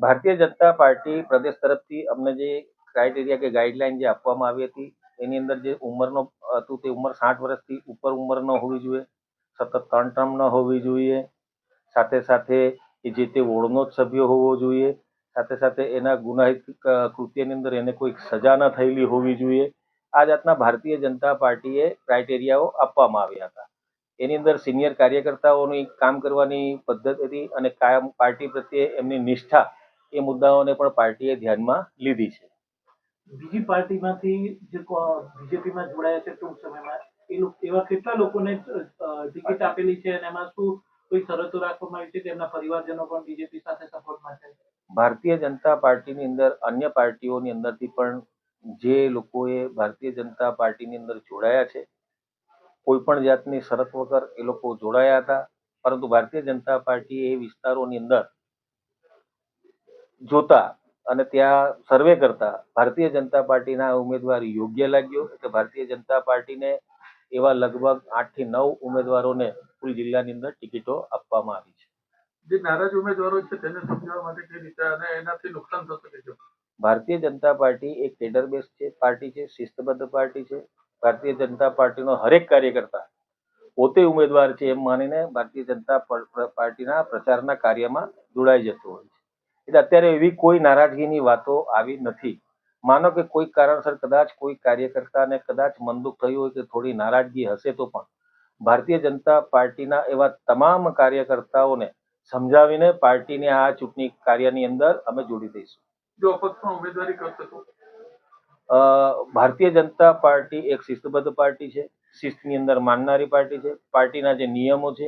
ભારતીય જનતા પાર્ટી પ્રદેશ તરફથી અમને જે ક્રાઇટેરિયા કે ગાઈડલાઈન જે આપવામાં આવી હતી, એની અંદર જે ઉંમરનો હતું તે ઉંમર સાઠ વર્ષથી ઉપર ઉંમર ન હોવી જોઈએ, સતત ત્રણ ટર્મ ન હોવી જોઈએ, સાથે સાથે જે તે વોર્ડનો જ સભ્ય હોવો જોઈએ, સાથે સાથે એના ગુનાહિત કૃત્યની અંદર એને કોઈ સજા ન થયેલી હોવી જોઈએ. આ જાતના ભારતીય જનતા પાર્ટીએ ક્રાઇટેરિયાઓ આપવામાં આવ્યા હતા. એની અંદર સિનિયર કાર્યકર્તાઓની કામ કરવાની પદ્ધતિ અને કાયમ પાર્ટી પ્રત્યે એમની નિષ્ઠા એ મુદ્દાઓને પણ પાર્ટીએ ધ્યાનમાં લીધી છે. બીજી પાર્ટીમાંથી જે બીજેપીમાં જોડાયા છે ટૂંક સમયમાં એ એવા કેટલા લોકોને ટિકિટ આપેલી છે અને એમાં શું કોઈ શરતો રાખવામાં આવી છે કે એમના પરિવારજનો પણ બીજેપી સાથે સપોર્ટમાં છે? ભારતીય જનતા પાર્ટીની અંદર અન્ય પાર્ટીઓની અંદરથી પણ જે લોકોએ ભારતીય જનતા પાર્ટીની અંદર જોડાયા છે કોઈ પણ જાતની શરત વગર એ લોકો જોડાયા હતા. પરંતુ ભારતીય જનતા પાર્ટી એ વિસ્તારોની અંદર જોતા અને ત્યાં સર્વે કરતા ભારતીય જનતા પાર્ટીના ઉમેદવાર યોગ્ય લાગ્યો. એટલે ભારતીય જનતા પાર્ટીને એવા લગભગ આઠથી નવ ઉમેદવારોને કુલ જિલ્લાની અંદર ટિકિટો આપવામાં આવી છે. જે નારાજ ઉમેદવારો છે તેને સમજાવવા માટે કઈ રીતે અને એનાથી નુકસાન થશે કે ભારતીય જનતા પાર્ટી એક કેડર બેસ્ડ છે પાર્ટી છે શિસ્તબદ્ધ પાર્ટી છે. ભારતીય જનતા પાર્ટીનો હરેક કાર્યકર્તા પોતે ઉમેદવાર છે એમ માનીને ભારતીય જનતા પાર્ટીના પ્રચારના કાર્યમાં જોડાઈ જતો હોય છે. એટલે અત્યારે એવી કોઈ નારાજગીની વાતો આવી નથી. માનો કે કોઈ કારણસર કદાચ કોઈ કાર્યકર્તાને કદાચ મનદુખ થયું હોય કે થોડી નારાજગી હશે તો પણ ભારતીય જનતા પાર્ટીના એવા તમામ કાર્યકર્તાઓને સમજાવીને પાર્ટીને આ ચૂંટણી કાર્યની અંદર અમે જોડી દઈશું. જો અપક્ષમાં ઉમેદવારી કરશે તો? અ, ભારતીય જનતા પાર્ટી એક શિસ્તબદ્ધ પાર્ટી છે. શિસ્તની અંદર માનનારી પાર્ટી છે. પાર્ટીના જે નિયમો છે